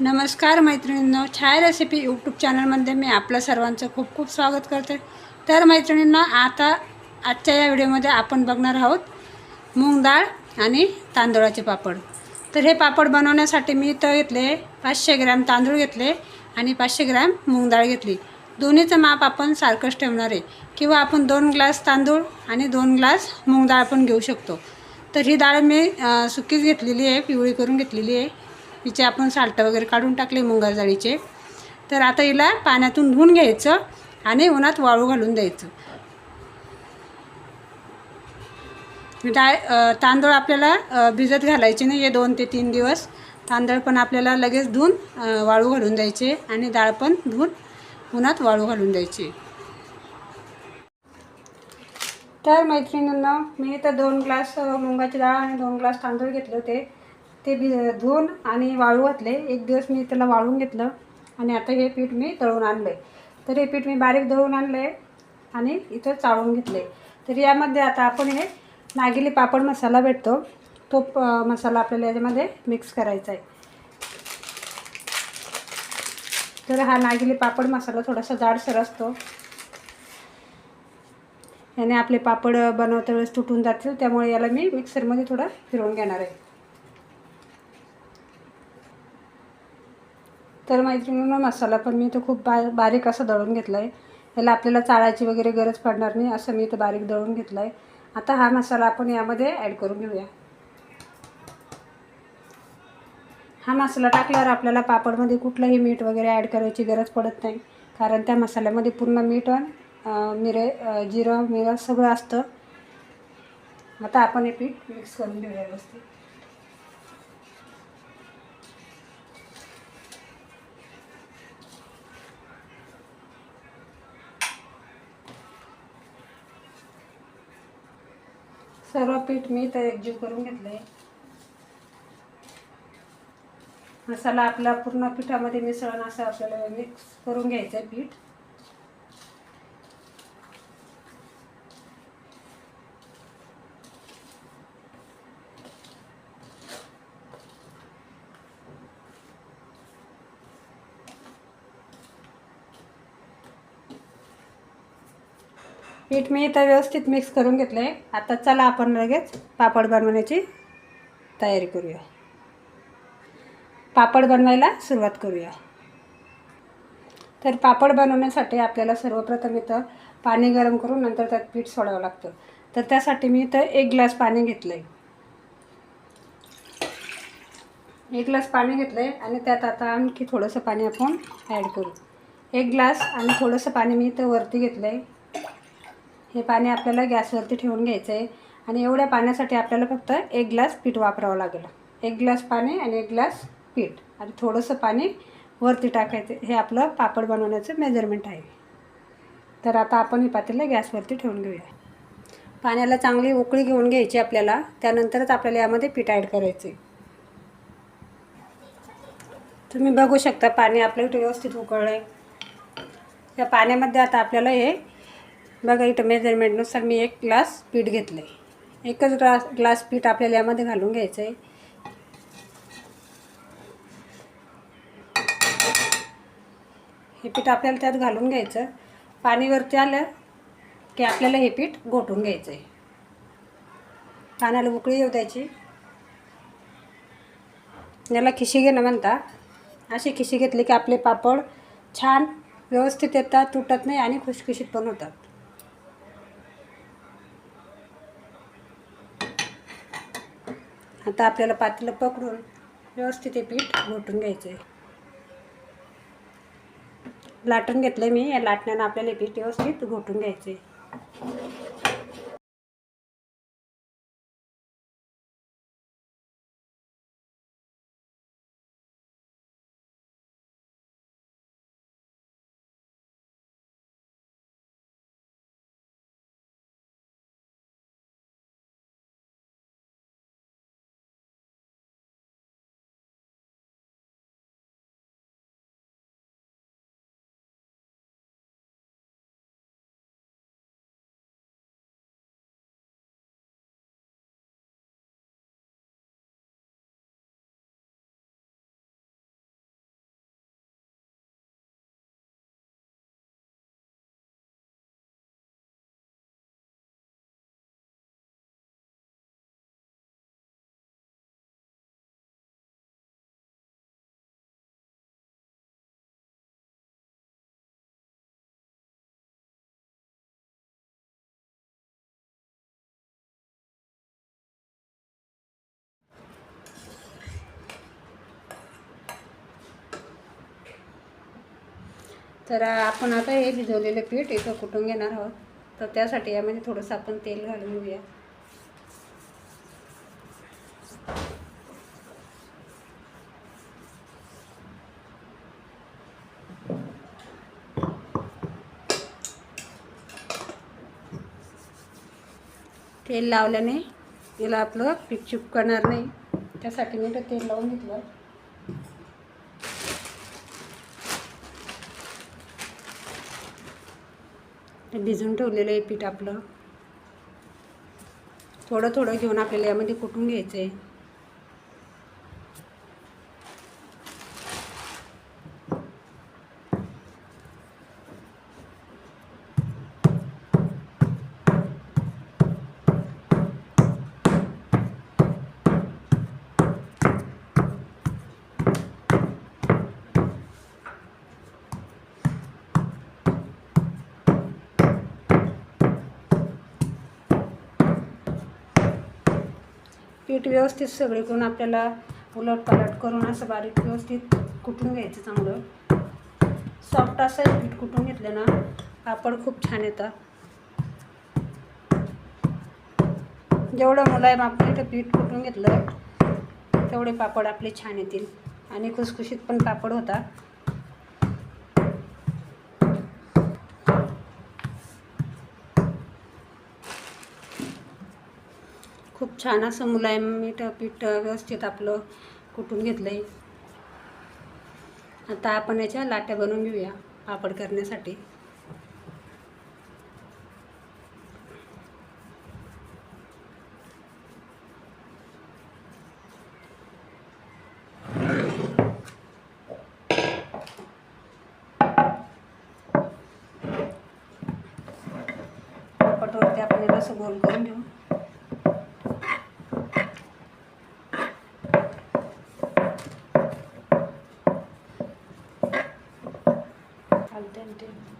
नमस्कार मैत्रिणींनो छाया recipe YouTube चॅनलमध्ये मी आपलं सर्वांचं खूप खूप स्वागत करते. तर मैत्रिणींना आता आजच्या या व्हिडिओमध्ये आपण बघणार आहोत मूग डाळ आणि तांदूळाचे पापड. तर हे पापड बनवण्यासाठी मी इथं घेतले पाचशे ग्रॅम तांदूळ घेतले आणि पाचशे ग्रॅम मूग डाळ घेतली. दोन्हीचं माप आपण सारखंच ठेवणार आहे. किंवा आपण दोन ग्लास तांदूळ आणि दोन ग्लास मूग डाळ पण घेऊ शकतो. तर ही डाळ मी सुकीच घेतलेली आहे पिवळी करून घेतलेली आहे. हिचे आपण साल्ट वगैरे काढून टाकले मुंगा जाळीचे तर आता हिला पाण्यातून धुवून घ्यायचं आणि उन्हात वाळू घालून द्यायचं. डाळ तांदूळ आपल्याला भिजत घालायचे नाही हे दोन ते तीन दिवस. तांदूळ पण आपल्याला लगेच धुवून वाळू घालून द्यायचे आणि डाळ पण धुवून उन्हात वाळू घालून द्यायची. तर मैत्रिणींना मी तर दोन ग्लास मुंगाची मुगाची डाळ आणि दोन ग्लास तांदूळ घेतले होते. ते बी धुवून आणि वाळू घातले. एक दिवस मी त्याला वाळून घेतलं आणि आता हे पीठ मी तळून आणलं आहे तर हे पीठ मी बारीक दळून आणलं आहे आणि इथं चाळून घेतले तर यामध्ये आता आपण हे नागिली पापड मसाला भेटतो. तो प मसाला आपल्याला याच्यामध्ये मिक्स करायचा आहे. तर हा नागिली पापड मसाला थोडासा जाडसर असतो. याने आपले पापड बनवता वेळेस तुटून जातील. त्यामुळे याला मी मिक्सरमध्ये थोडं फिरवून घेणार आहे. तर मैत्रिणींना मसाला पण मी तो खूप बा बारीक असं दळून घेतला आहे याला आपल्याला चाळायची वगैरे गरज पडणार नाही असं मी इथं बारीक दळून घेतला आहे आता हा मसाला आपण यामध्ये ॲड करून घेऊया. हा मसाला टाकल्यावर आपल्याला पापडमध्ये कुठलंही मीठ वगैरे ॲड करायची गरज पडत नाही. कारण त्या मसाल्यामध्ये पूर्ण मीठ मिरे जिरं मिरं सगळं असतं. आता आपण हे पीठ मिक्स करून घेऊया व्यवस्थित. सर्व पीठ मी तर एकजीव करून घेतलं आहे मसाला आपला पूर्ण पिठामध्ये मिसळून असं आपल्याला मिक्स करून घ्यायचं आहे पीठ. पीठ मी इथं व्यवस्थित मिक्स करून घेतलं आहे आता चला आपण लगेच पापड बनवण्याची तयारी करूया. पापड बनवायला सुरुवात करूया. तर पापड बनवण्यासाठी आपल्याला सर्वप्रथम इथं पाणी गरम करून नंतर त्यात पीठ सोडावं लागतं. तर त्यासाठी मी इथं एक ग्लास पाणी घेतलं आहे एक ग्लास पाणी घेतलं आहे आणि त्यात आता आणखी थोडंसं पाणी आपण ॲड करू. एक ग्लास आणि थोडंसं पाणी मी इथं वरती घेतलं आहे हे पाणी आपल्याला गॅसवरती ठेवून घ्यायचं आहे आणि एवढ्या पाण्यासाठी आपल्याला फक्त एक ग्लास पीठ वापरावं लागेल. एक ग्लास पाणी आणि एक ग्लास पीठ. आणि थोडंसं पाणी वरती टाकायचं. हे आपलं पापड बनवण्याचं मेजरमेंट आहे. तर आता आपण ही पातेलं गॅसवरती ठेवून घेऊया. पाण्याला चांगली उकळी घेऊन घ्यायची आपल्याला. त्यानंतरच आपल्याला यामध्ये पीठ ॲड करायचं तुम्ही बघू शकता पाणी आपलं व्यवस्थित उकळलं आहे या पाण्यामध्ये आता आपल्याला हे बघा इथं मेजरमेंटनुसार मी एक ग्लास पीठ घेतलं आहे एकच ग्लास ग्लास पीठ आपल्याला यामध्ये घालून घ्यायचं आहे हे पीठ आपल्याला त्यात घालून घ्यायचं. पाणीवरती आलं की आपल्याला हे पीठ गोठून घ्यायचं आहे पाण्याला उकळी येऊ द्यायची. याला खिशी घेणं म्हणता. अशी खिशी घेतली की आपले पापड छान व्यवस्थित येतात तुटत नाही आणि खुशखुशीत पण होतात. आता आपल्याला पातेलं पकडून व्यवस्थित हे पीठ घोटून घ्यायचं आहे लाटून घेतलं मी. या लाटण्यानं आपल्याला हे पीठ व्यवस्थित घोटून घ्यायचं आहे तर आपण आता हे भिजवलेलं पीठ इथं कुटून घेणार आहोत? तर त्यासाठी यामध्ये थोडंसं आपण तेल घालून घेऊया. तेल लावल्याने याला आपलं पीठ चिपकणार नाही. त्यासाठी मी तेल लावून घेतलं. भिजून ठेवलेलं आहे पीठ आपलं. थोडं थोडं घेऊन आपल्याला यामध्ये कुटून घ्यायचं आहे पीठ व्यवस्थित सगळीकडून आपल्याला उलट पालट करून असं बारीक व्यवस्थित कुटून घ्यायचं चांगलं. सॉफ्ट असं पीठ कुटून घेतलं ना पापड खूप छान येतं जेवढं मुलायम आपण इथं पीठ कुटून घेतलं तेवढे पापड आपले छान येतील. आणि खुसखुशीत पण पापड होता खूप छान असं मुलायम मीठ पीठ व्यवस्थित आपलं कुटून घेतलं आहे आता आपण याच्या लाट्या बनवून घेऊया पापड करण्यासाठी. पापडवरती आपण याला असं गोल करून घेऊ. do.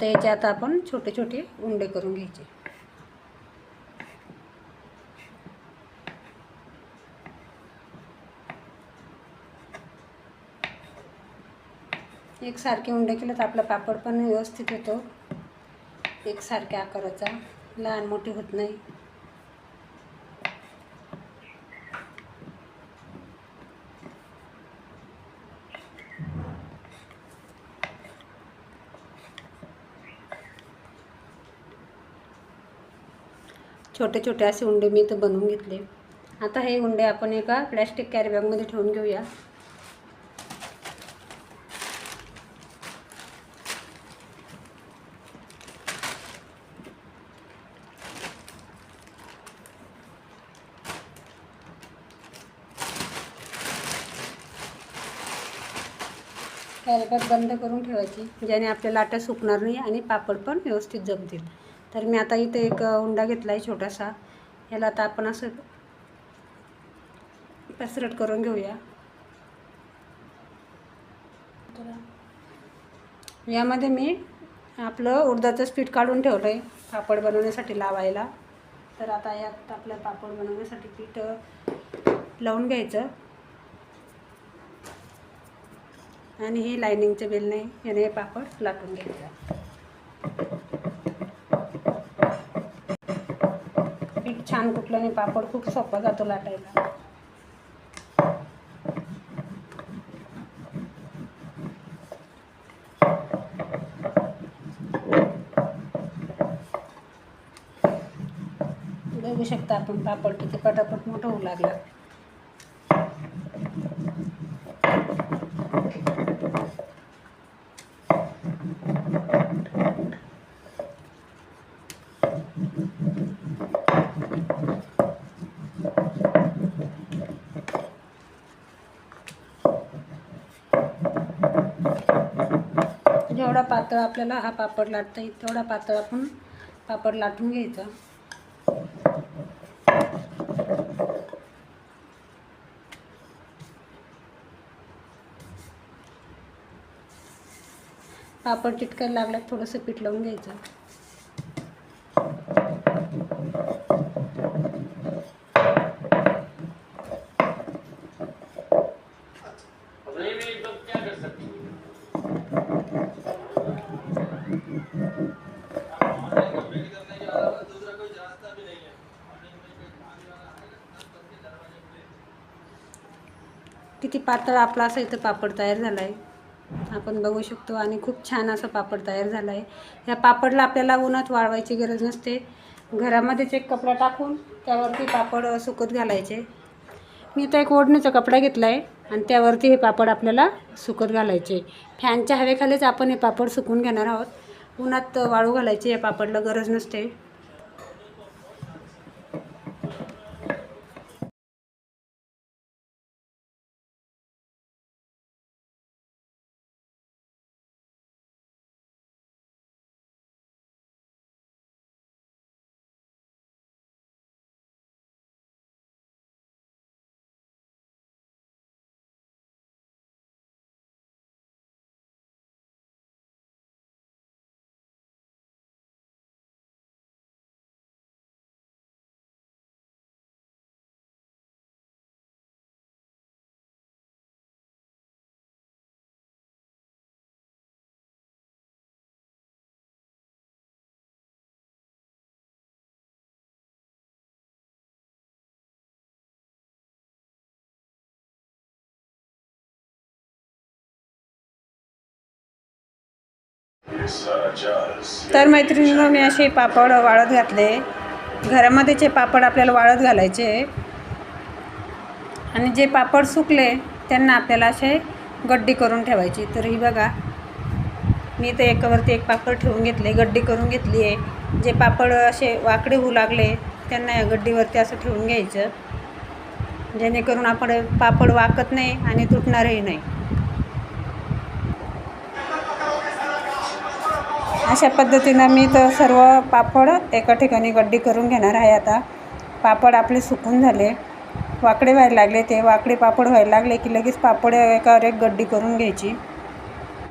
आता याचे आता आपण छोटे छोटे उंडे करून घ्यायचे. एकसारखे उंडे केले तर आपला पापड पण व्यवस्थित होतो. एकसारख्या आकाराचा. लहान मोठी होत नाही. छोटे छोटे असे उंडे मी इथं बनवून घेतले. आता हे उंडे आपण एका प्लॅस्टिक कॅरीबॅगमध्ये ठेवून घेऊया. कॅरीबॅग बंद करून ठेवायची ज्याने आपल्या लाटा सुकणार नाही आणि पापड पण व्यवस्थित जमतील. तर मी आता इथे एक उंडा घेतला आहे छोटासा. याला आता आपण असं पसरट करून घेऊया. यामध्ये मी आपलं उडदाचं पीठ काढून ठेवलं आहे पापड बनवण्यासाठी लावायला. तर आता यात आपलं पापड बनवण्यासाठी पीठ लावून घ्यायचं. आणि हे लायनिंगचं नाही याने पापड लाटून घ्यायचं पीठ छान कुठल्याने पापड खूप सोपा जातो लाटायला. बघू शकता आपण पापड किती पटापट मोठं होऊ लागला. जेवढा पातळ आपल्याला हा पापड लाटता येईल तेवढा पातळ आपण पापड लाटून घ्यायचा. पापड चिटकायला लागला थोडंसं पीठ लावून घ्यायचं. किती पातळ आपला असं इथं पापड तयार झाला आहे आपण बघू शकतो आणि खूप छान असं पापड तयार झाला आहे ह्या पापडला आपल्याला उन्हात वाळवायची गरज नसते. घरामध्येच एक कपडा टाकून त्यावरती पापड सुकत घालायचे. मी तर एक ओढणीचा कपडा घेतला आहे आणि त्यावरती हे पापड आपल्याला सुकत घालायचे. फॅनच्या हवेखालीच आपण हे पापड सुकून घेणार आहोत. उन्हात वाळू घालायची या पापडला गरज नसते. तर मैत्रिणींनो मी असे पापड वाळत घातले. घरामध्येचे पापड आपल्याला वाळत घालायचे आणि जे पापड सुकले त्यांना आपल्याला असे गड्डी करून ठेवायची. तर ही बघा मी तर एकावरती एक पापड ठेवून घेतले गड्डी करून घेतली आहे जे पापड असे वाकडे होऊ लागले त्यांना या गड्डीवरती असं ठेवून घ्यायचं. जेणेकरून आपण पापड वाकत नाही आणि तुटणारही नाही. अशा पद्धतीनं मी तर सर्व पापड एका ठिकाणी गड्डी करून घेणार आहे आता. पापड आपले सुकून झाले. वाकडे व्हायला लागले. ते वाकडे पापड व्हायला लागले की लगेच पापड एकावर एक गड्डी करून घ्यायची.